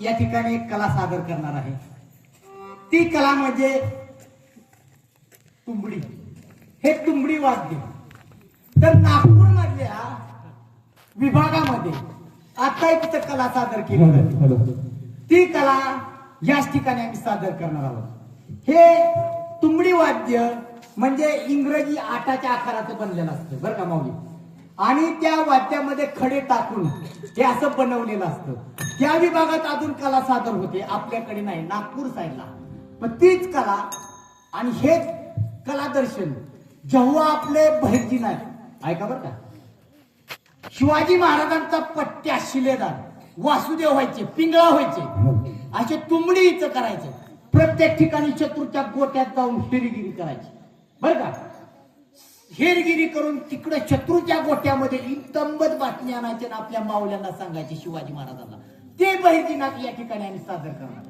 एक कला सादर करणार आहे. ती कला म्हणजे तुंबडी. हे तुंबडी वाद्य. तर नागपूर मधल्या विभागामध्ये आता एक कला सादर केली जाते. ती कला याच ठिकाणी आम्ही सादर करणार आहोत. हे तुंबडी वाद्य म्हणजे इंग्रजी आटाच्या आकाराचं बनलेलं असतं बरं का माऊली? आणि त्या वाद्यामध्ये खडे टाकून हे असं बनवलेलं असतं. त्या विभागात अजून कला सादर होते आपल्याकडे नाही नागपूर साईडला. पण तीच कला आणि हेच कलादर्शन जेव्हा आपले बहिर्जी नाही ऐका बरं का शिवाजी महाराजांचा पट्ट्या शिलेदार वासुदेव व्हायचे पिंगळा व्हायचे असे तुंबडीच करायचे प्रत्येक ठिकाणी शत्रूच्या गोट्यात जाऊन हेरगिरी करायची. बर का? हेरगिरी करून तिकडे शत्रूच्या गोट्यामध्ये इतंबत बातमी आणायचे आपल्या माऊल्यांना सांगायचे शिवाजी महाराजांना. ते बहिर्जीनाथ या ठिकाणी आम्ही सादर करणार.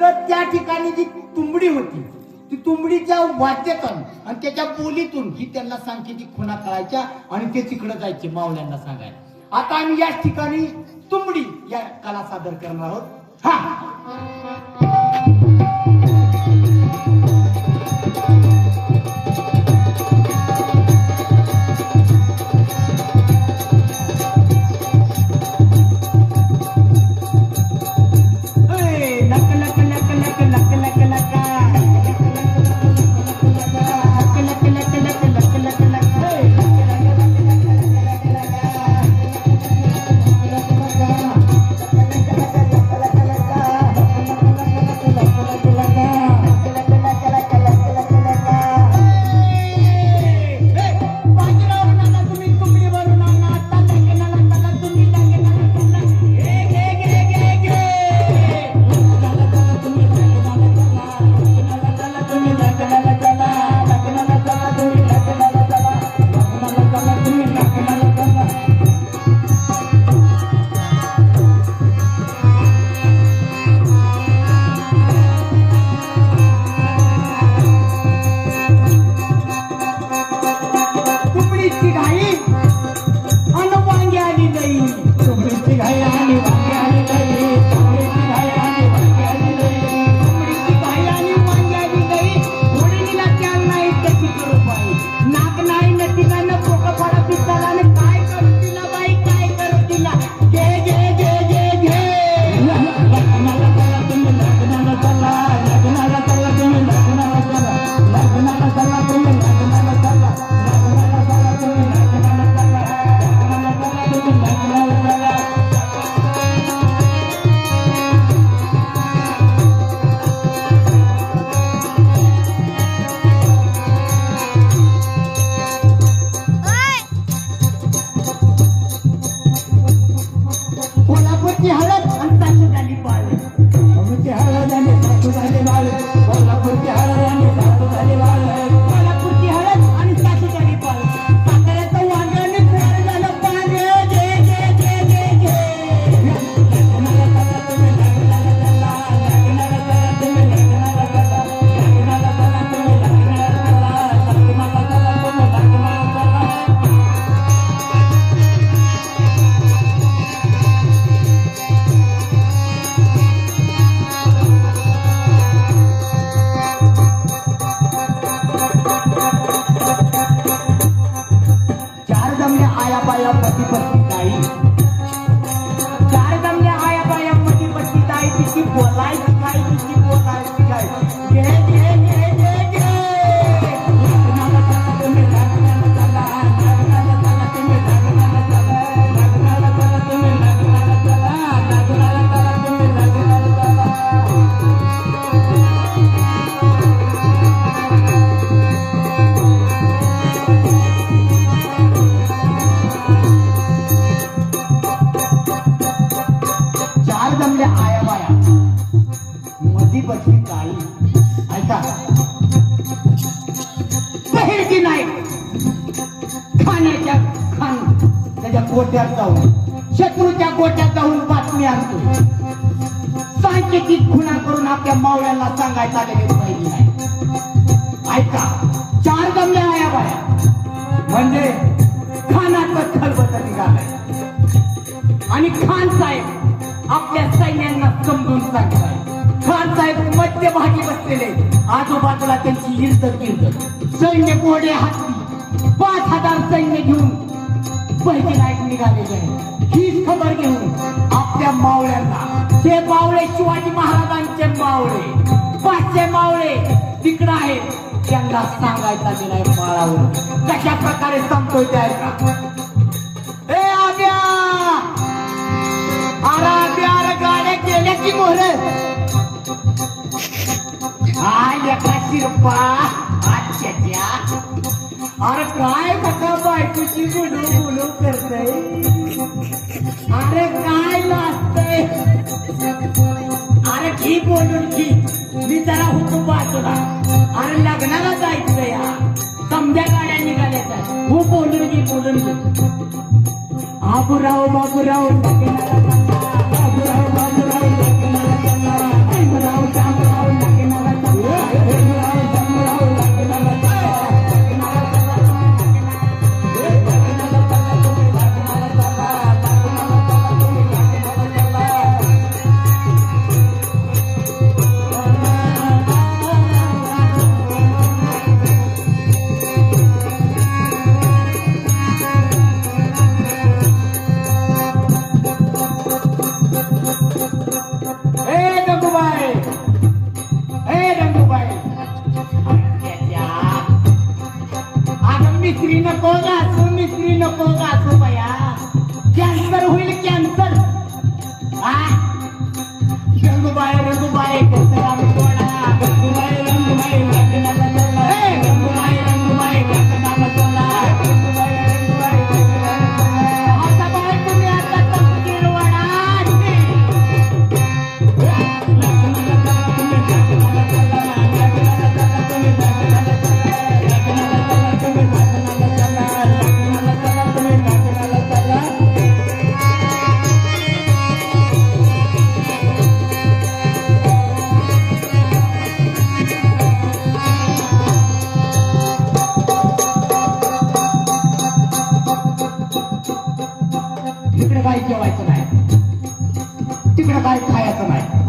तर त्या ठिकाणी जी तुंबडी होती ती तुंबडीच्या वाद्यातून आणि त्याच्या बोलीतून ही त्यांना सांकेतिक खुणा करायच्या आणि ते तिकडे जायचे मावल्यांना सांगायला. आता आम्ही याच ठिकाणी तुंबडी या कला सादर करणार आहोत. हा. मधी बसली काळी ऐका. बहिरची नाही खाण्याच्या खान त्याच्या गोट्यात जाऊन शत्रूच्या गोट्यात जाऊन बातमी आणतो सांकेतिक खुणा करून आपल्या मावळ्यांना सांगायचा लगेच पाहिजे नाही ऐका चार जमल्या आया बाया. म्हणजे खानाचं खलबत निघालंय. आणि खान साहेब आपल्या सैन्यांना समजून सांगा मध्यभागी बसलेले. आजूबाजूला त्यांची इर्द गिर्द सैन्य कोडे हाती पाच हजार सैन्य घेऊन पहिली नाईक निघालेले आहे हीच खबर घेऊन आपल्या मावळ्यांना ते मावळे शिवाजी महाराजांचे मावळे पाचशे मावळे तिकडं आहेत. त्यांना सांगायचा दिलाय माळावर कशा प्रकारे सांगतोय त्या ऐका. ए आब्या अरे आब्या अरे गाड्या गेल्या की मोहर शिरपा आजच्या अरे काय बघा बायकोची गुडू गुलू करतय? अरे काय लाजतय? अरे घी बोलून घी. मी जरा होतो बाजूला अरे लग्नाला जायचं या. समजा गाड्या निघाल्याचा हो बोलून घे बोलून घे. बाबूराव बाबूराव. अगं मिस्त्री नको गासू मिस्त्री नको गासू बया. कॅन्सर होईल कॅन्सर हा गंगूबाई रंगूबाई कसं आम्ही सोडा जेवायचं नाही. तिकडं काय खायचं नाही.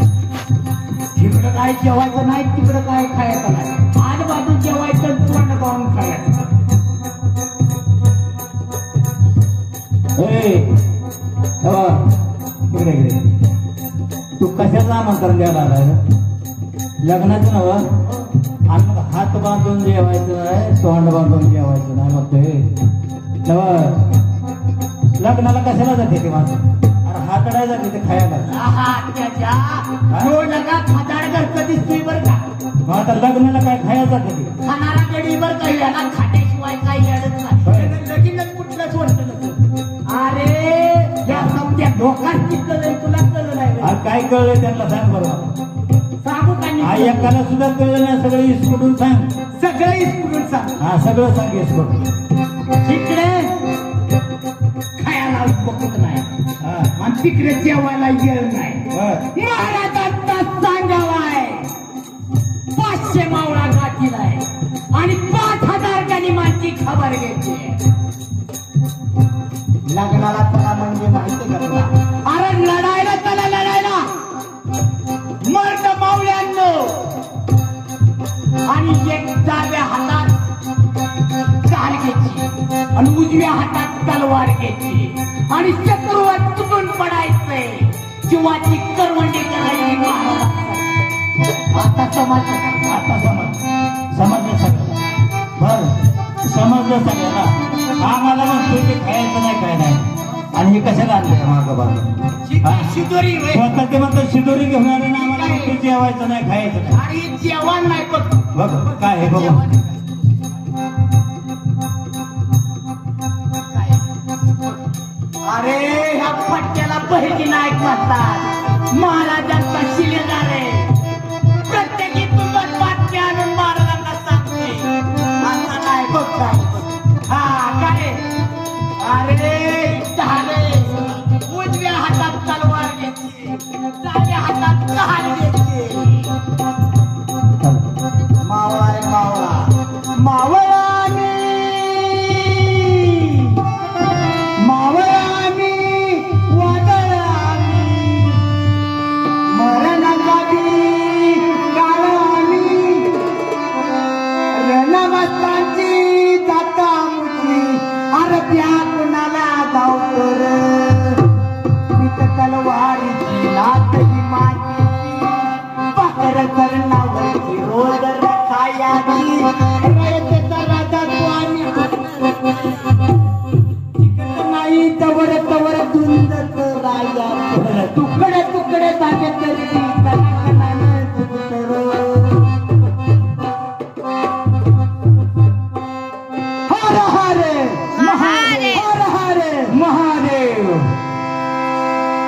तिकडं काय जेवायचं नाही तिकडं काय खायचं नाही. आज बाजू जेवायचं तोंड पाहून खायचं. इकडे तू कशाचं आमंत्रण द्यायला आलाय लग्नाचं नव? हात बांधून जेवायचं नाही तोंड बांधून जेवायचं नाही मग ते तेव्हा लग्नाला कशाला जाते ते माणसं? अरे हातडाय जाते ते खायला. हो? दिसतोय बरं का? मग आता लग्नाला काय खायला जाते ते? खाणारा गडी बरं का? याला खाण्याशिवाय काही अडत नाही. लगीनच कुठलं सोडतं नसतं. अरे या समजा धोकाच तिथलं नाही तुला कळलं नाही बरं. अरे काय कळलंय त्यांना सांग बरोबर सांगू का हा नाही? एकाला सुद्धा कळलं नाही सगळं इसकडून सांग. सगळं इस्कडून सांग. हा सगळं सांग इसकडून इकडे. खायला बघत नाही. आणि तिकडे जेवायला येळ नाही. महाराजांचा सांगावाय पाचशे मावळा गाठीलाय आणि पाच हजार गनिमांची खबर घ्यायची लग्नाला आणि शत्रूवर तुटून पडायचंय. जीवाची करवंडी करायची. आता समज आता समज. समजलं सगळं. बर. समजलं सगळ्याला आम्हाला म्हणतोय ते खायचं नाही काय नाही. आणि हे कशाला आणलंय मागं शिदोरी. स्वतः ते म्हणतात शिदोरी घेऊन आले ना आम्हाला. जेवायचं नाही खायचं नाही. आणि जेवण नाही बघ बघ काय हे बघू. अरे ह्या फटक्याला पहिली नायक म्हणतात. महाराजांचा शिलेदार आहे.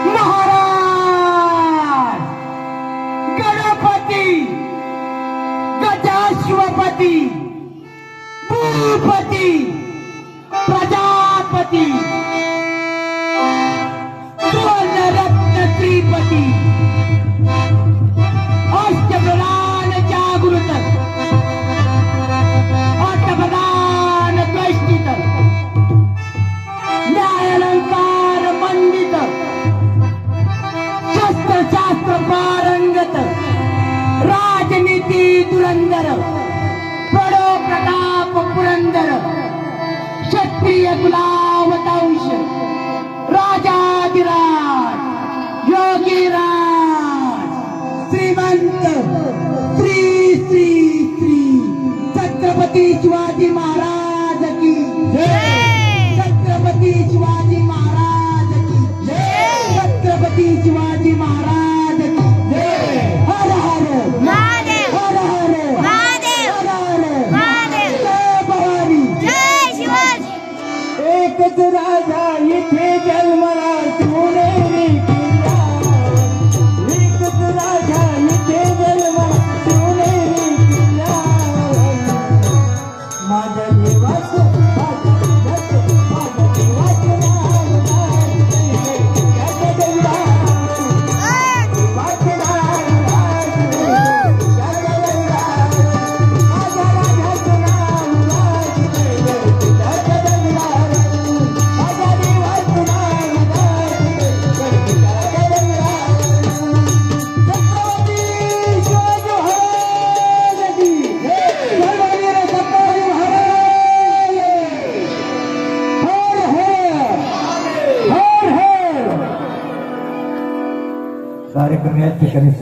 महाराज Dracula! Cristianismo.